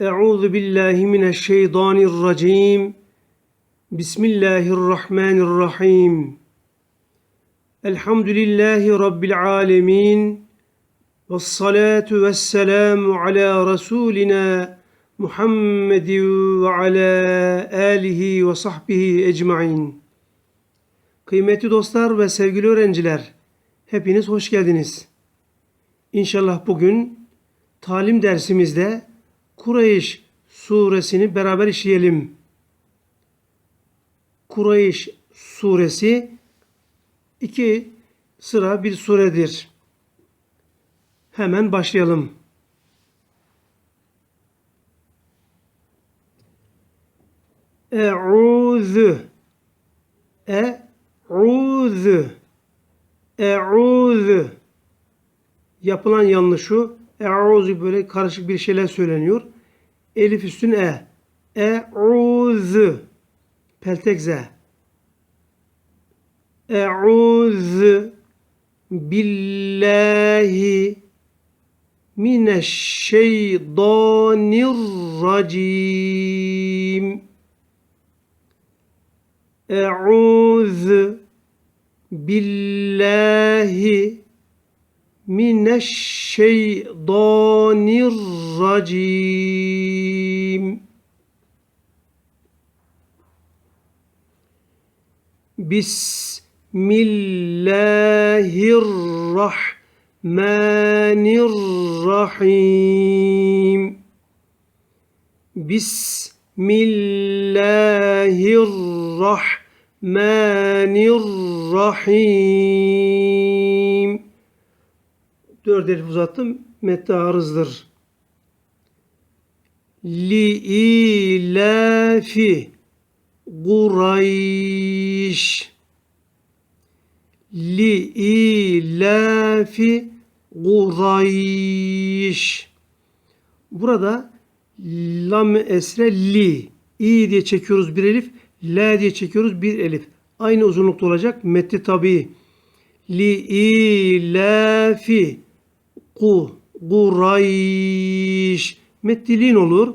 Euzu billahi mineşşeytanirracim. Bismillahirrahmanirrahim. Elhamdülillahi rabbil alamin. Ves salatu vesselamu ala rasulina Muhammed ve ala alihi ve sahbihi ecmaîn. Kıymetli dostlar ve sevgili öğrenciler, hepiniz hoş geldiniz. İnşallah bugün talim dersimizde Kureyş suresini beraber işleyelim. Kureyş suresi iki sıra bir suredir. Hemen başlayalım. E'udhu E'udhu E'udhu Yapılan yanlış şu. E'udhu böyle karışık bir şeyler söyleniyor. Elif üstün E. E'udhu Peltek Z. E'udhu billahi mineşşeytanirracim. E'udhu billahi من الشيطان الرجيم. بسم الله الرحمن الرحيم. بسم الله الرحمن الرحيم. Dört elif uzattım. Mette arızdır. Li ilafi Kureyş Li ilafi Kureyş Burada lam esre li. İ diye çekiyoruz bir elif la diye çekiyoruz bir elif. Aynı uzunlukta olacak metni tabi li ilafi ku Kureyş meddilin olur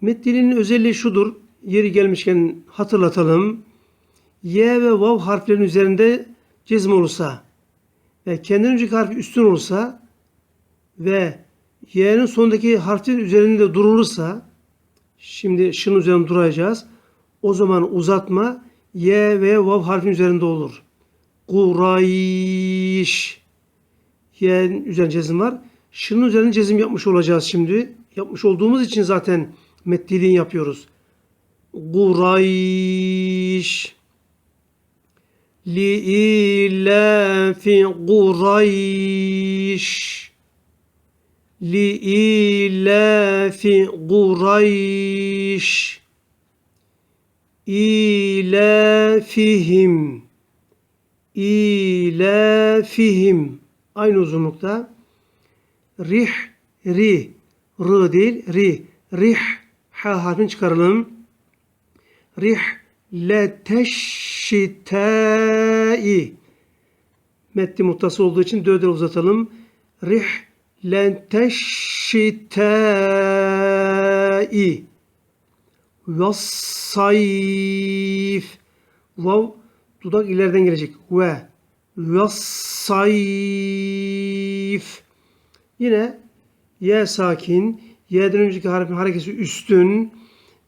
meddilinin özelliği şudur yeri gelmişken hatırlatalım. Y ve vav harflerin üzerinde cezm olursa ve kendinden önceki harf üstün olursa ve y'nin sondaki harfin üzerinde durulursa şimdi şının üzerinde duracağız. O zaman uzatma y ve vav harfin üzerinde olur. Kurayş y'nin üzerinde cezim var. Şının üzerinde cezim yapmış olacağız şimdi. Yapmış olduğumuz için zaten meddiliğin yapıyoruz. Kureyş li'ilafi Kureyş li'ilafi Kureyş ilafihim ilafihim aynı uzunlukta rih ri r değil ri. Rih ha harfini çıkaralım. Rihleteşşitâi metni muttası olduğu için dördü uzatalım. Rihleteşşitâi Vassayif Vav dudak ileriden gelecek. Ve Vassayif Yine Y sakin. Y'den önceki harfin hareketi üstün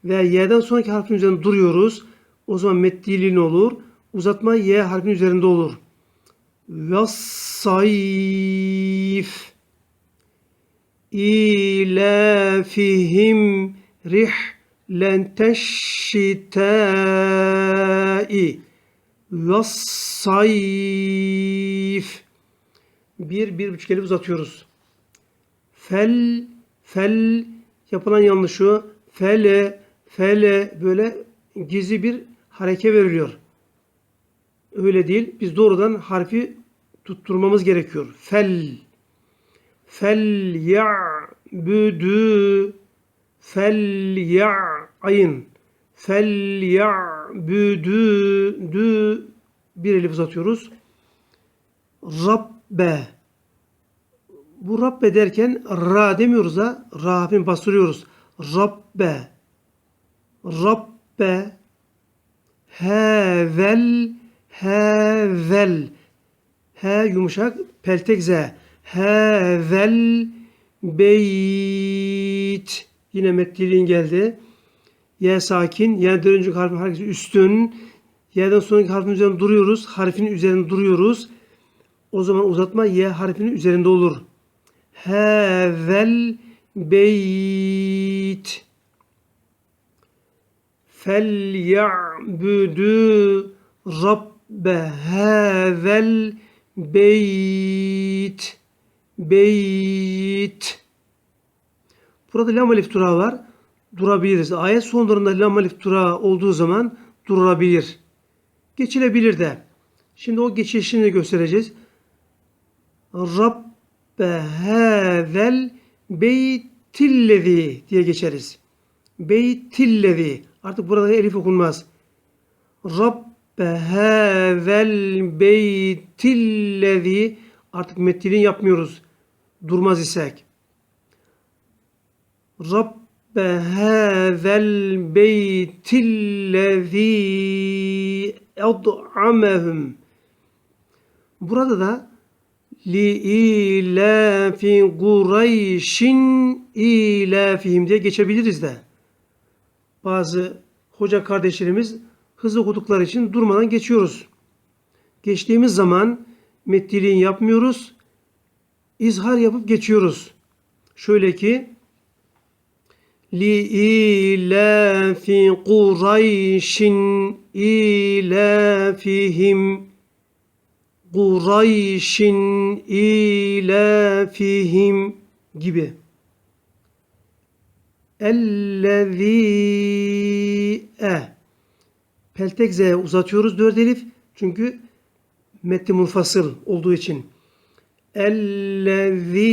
ve y'den sonraki harfin üzerinde duruyoruz. O zaman meddilin olur. Uzatma y harfin üzerinde olur. Vassayif ilafihim rihlen Vassayif bir, bir buçuk elif uzatıyoruz. Fel, fel yapılan yanlışı fele, fele böyle gizli bir hareke veriliyor. Öyle değil. Biz doğrudan harfi tutturmamız gerekiyor. Fel. Fel ya'budu fel ya'ayın fel ya'budu dü bir elif uzatıyoruz. Rabbe bu Rabbe derken ra demiyoruz da ra harfini bastırıyoruz. Rabbe. Rabbe. Hevel. Hevel. He yumuşak. Peltek z. Hevel. Beyt. Yine metliliğin geldi. Y sakin. Y'den önceki harfin hareketi üstün. Y'den sonraki harfin üzerinde duruyoruz. Harfin üzerinde duruyoruz. O zaman uzatma Y harfinin üzerinde olur. Hevel beyt. Fel ya'budu rabbe hevel beyt. Beyt. Burada lam alif durağı var. Durabiliriz. Ayet sonlarında lam alif durağı olduğu zaman durulabilir. Geçilebilir de. Şimdi o geçişini göstereceğiz. Rabbe hevel beytillezi diye geçeriz. Beytillezi. Artık burada elif okunmaz. Rabbe hevel beytillezi. Artık metnilin yapmıyoruz. Durmaz isek. Rabbe hevel beytillezi ed'amehum. Burada da li ilafi Kureyşin ilafihim diye geçebiliriz de. Bazı hoca kardeşlerimiz hızlı okudukları için durmadan geçiyoruz. Geçtiğimiz zaman mettiliğin yapmıyoruz. İzhar yapıp geçiyoruz. Şöyle ki ilafi Kureyşin ilafihim Kureyşin ilafihim gibi. Ellezî e. Peltek Z uzatıyoruz dört elif. Çünkü metni munfasıl olduğu için. Ellezî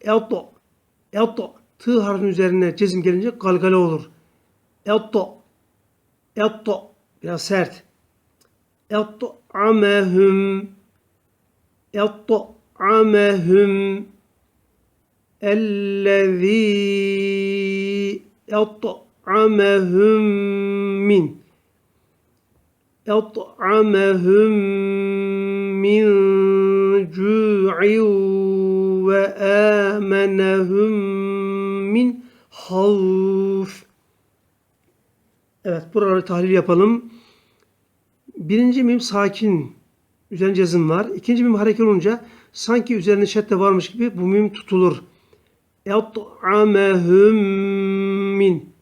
eto. Eto. Tı harfinin üzerine cezim gelince galgale olur. Etto. Etto. Biraz sert. Etto amehum. Etto amehum. Ellezî et'amehum min et'amehum min cü'in ve âmenehum min havf. Evet buraları tahlil yapalım. Birinci mim sakin. Üzerine cezim var. İkinci mim hareket olunca sanki üzerine şedde varmış gibi bu mim tutulur. Et'amehum min.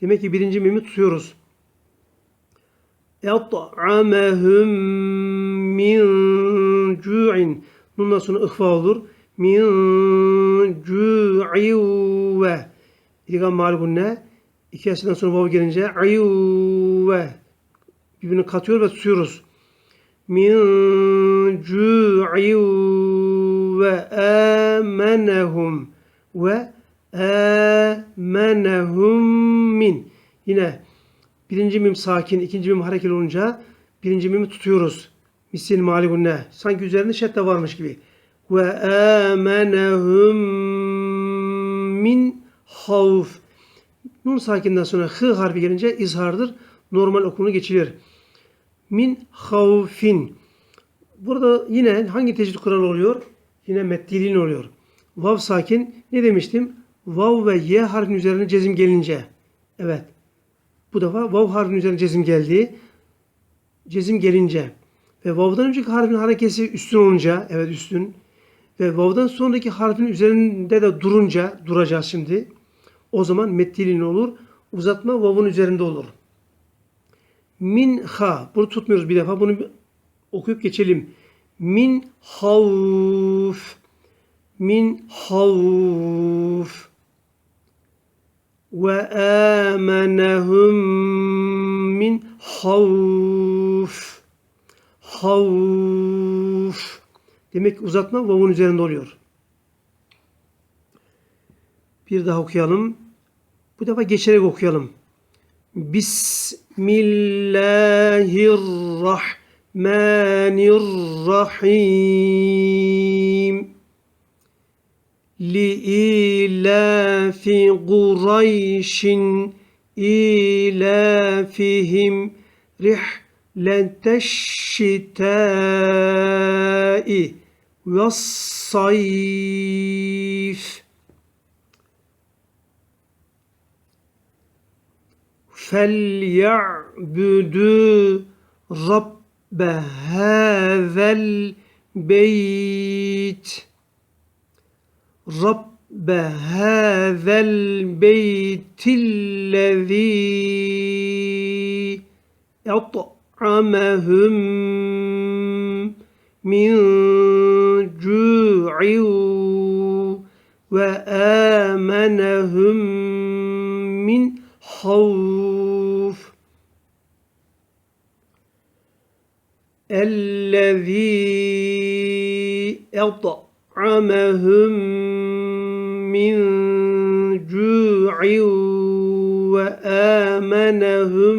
Demek ki birinci mimi tutuyoruz. Et'amehum min cu'in. Bundan sonra ıhva olur. Min cu'in ve. İdgam mal ne? İki asırdan sonra vav gelince ayuve birbirini katıyor ve tutuyoruz. Min cu'in ve amenehum ve amenehum min. Yine birinci mim sakin, ikinci mim harekeli olunca birinci mimi tutuyoruz. Misil maligunne. Sanki üzerinde şedde varmış gibi. Ve amenehum min havf. Nun sakinden sonra hı harfi gelince izhardır. Normal okumunu geçilir. Min havfin. Burada yine hangi tecvid kuralı oluyor? Yine meddilin oluyor. Vav sakin. Ne demiştim? Vav ve ye harfin üzerine cezim gelince. Evet. Bu defa vav harfin üzerine cezim geldi. Cezim gelince. Ve vav'dan önceki harfin harekesi üstün olunca. Evet üstün. Ve vav'dan sonraki harfin üzerinde de durunca. Duracağız şimdi. O zaman mettilin olur. Uzatma vavun üzerinde olur. Min ha. Bunu tutmuyoruz bir defa. Bunu okuyup geçelim. Min havf. Min havf. Ve amenehum min havf. Havf. Demek ki uzatma vavun üzerinde oluyor. Bir daha okuyalım. Bu defa geçerek okuyalım. Bismillahirrahmanirrahim. Li ilafi Kureyşin ilafihim rihleteşşitâi Vassayf. Felye'büdü Rabbe hazel beyt. Rabbe hazel beytillezî at'amehum min جوع وآمنهم من خوف الذي أطعمهم من جوع وآمنهم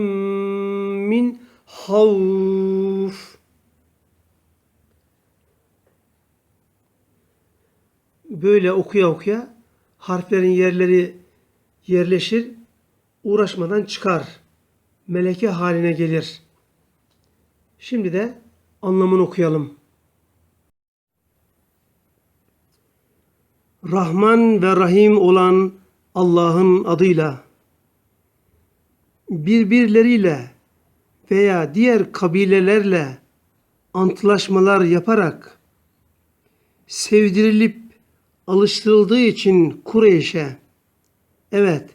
من خوف Böyle okuya okuya harflerin yerleri yerleşir, uğraşmadan çıkar. Meleke haline gelir. Şimdi de anlamını okuyalım. Rahman ve Rahim olan Allah'ın adıyla birbirleriyle veya diğer kabilelerle antlaşmalar yaparak sevdirilip alıştırıldığı için Kureyş'e evet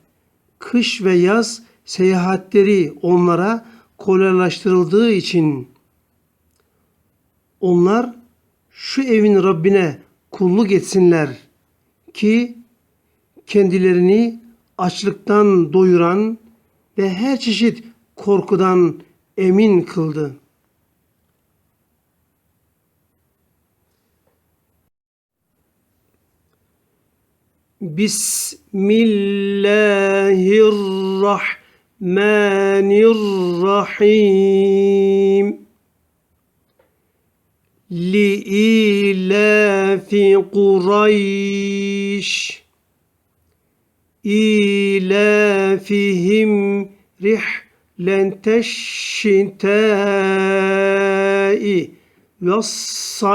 kış ve yaz seyahatleri onlara kolaylaştırıldığı için onlar şu evin Rabbine kulluk etsinler ki kendilerini açlıktan doyuran ve her çeşit korkudan emin kıldı. Bismillahirrahmanirrahim. لإيلاف قريش إيلافهم رحلة الشتاء والصيف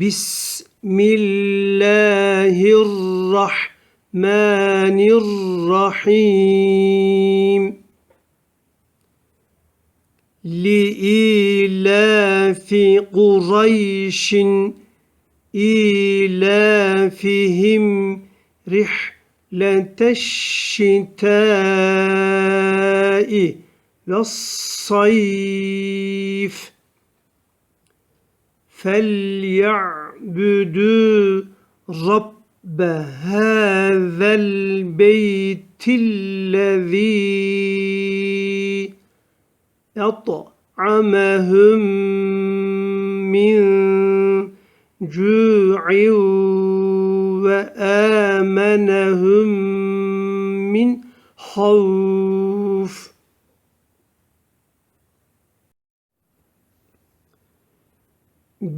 بسم الله الرحمن الرحيم لإيلاف قريش إيلافهم رحلة الشتاء والصيف فليعبدوا رب هذا البيت الذي أطعمهم من جوع وآمنهم من خوف.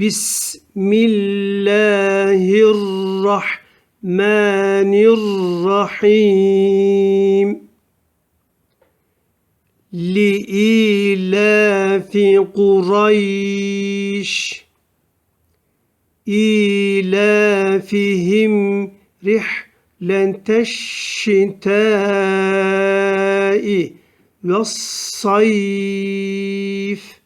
بسم الله الرحمن الرحيم. لإيلاف قريش. إيلافهم رحلة الشتاء والصيف.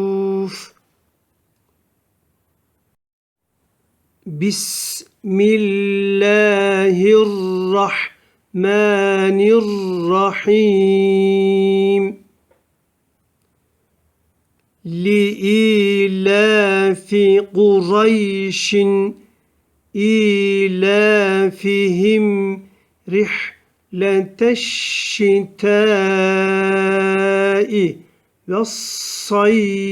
بسم الله الرحمن الرحيم لإيلاف قريش إيلافهم رحلة الشتاء والصيف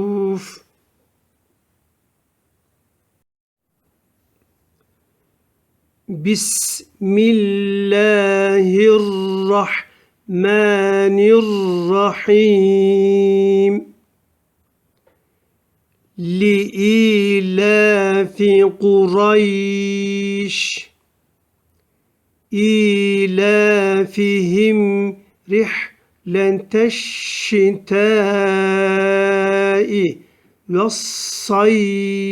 بسم الله الرحمن الرحيم. لإيلاف قريش. إيلافهم رحلة الشتاء والصيف.